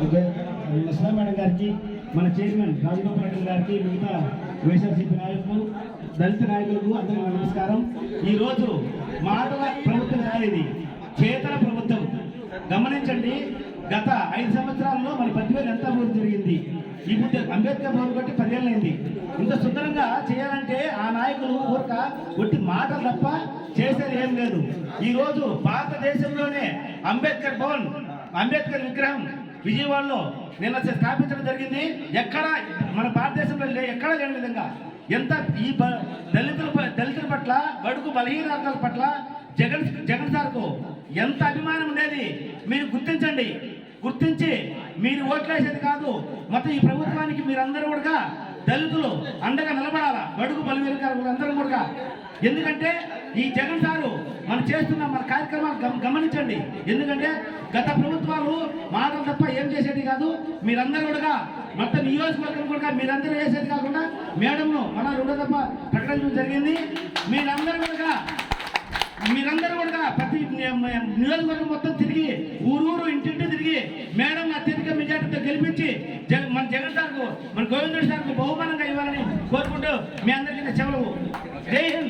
లక్ష్మణ madam గారికి మన chairman Rajagopal Reddy గారికి మిగతా వైఎస్ఆర్సీపీ నాయకులు దళిత నాయకులకు అందరికీ నమస్కారం. ఈరోజు మాటల ప్రభుత్వం కాదు ఇది చేతల ప్రభుత్వం. గమనించండి గత ఐదు సంవత్సరాల్లో మన పదివేలు ఎంత అభివృద్ధి జరిగింది? ఇప్పుడు అంబేద్కర్ భవన్ కొట్టి పదేళ్ళైంది. ఇంత సుందరంగా చేయాలంటే ఆ నాయకులు ఊరక ఒట్టి మాటలు తప్ప చేసేది ఏం లేదు. ఈరోజు భారతదేశంలోనే అంబేద్కర్ భవన్ అంబేద్కర్ విగ్రహం విజయవాడలో నిన్న స్థాపించడం జరిగింది. ఎక్కడ మన భారతదేశంలో లే ఎక్కడ లేని విధంగా ఎంత ఈ దళితుల దళితుల పట్ల బడుగు బలహీన వర్గాల పట్ల జగన్ జగన్ సార్కు ఎంత అభిమానం ఉండేది మీరు గుర్తించండి. గుర్తించి మీరు ఓట్లేసేది కాదు. మొత్తం ఈ ప్రభుత్వానికి మీరందరూ కూడా దళితులు అండగా నిలబడాలా? బడుగు బలహీన అందరూ కూడా ఎందుకంటే ఈ జగన్ సారు మనం చేస్తున్న మన కార్యక్రమాలు గమ- గమనించండి. ఎందుకంటే గత ప్రభుత్వం తప్ప ఏం చేసేది కాదు. మీరందరూ కూడా మొత్తం నియోజకవర్గం కూడా మీరందరూ చేసేది కాకుండా మేడంను మన రెండో తప్ప ప్రకటించడం జరిగింది. మీరందరూ కూడా మీరందరూ కూడా ప్రతి నియోజకవర్గం మొత్తం తిరిగి ఊరూరు ఇంటింటి తిరిగి మేడం అత్యధిక మెజార్టీతో గెలిపించి మన జగన్ సార్కు మన గోవిందుడు సార్కు బహుమానంగా ఇవ్వాలని కోరుకుంటూ మీ అందరికీ నా జై హింద్.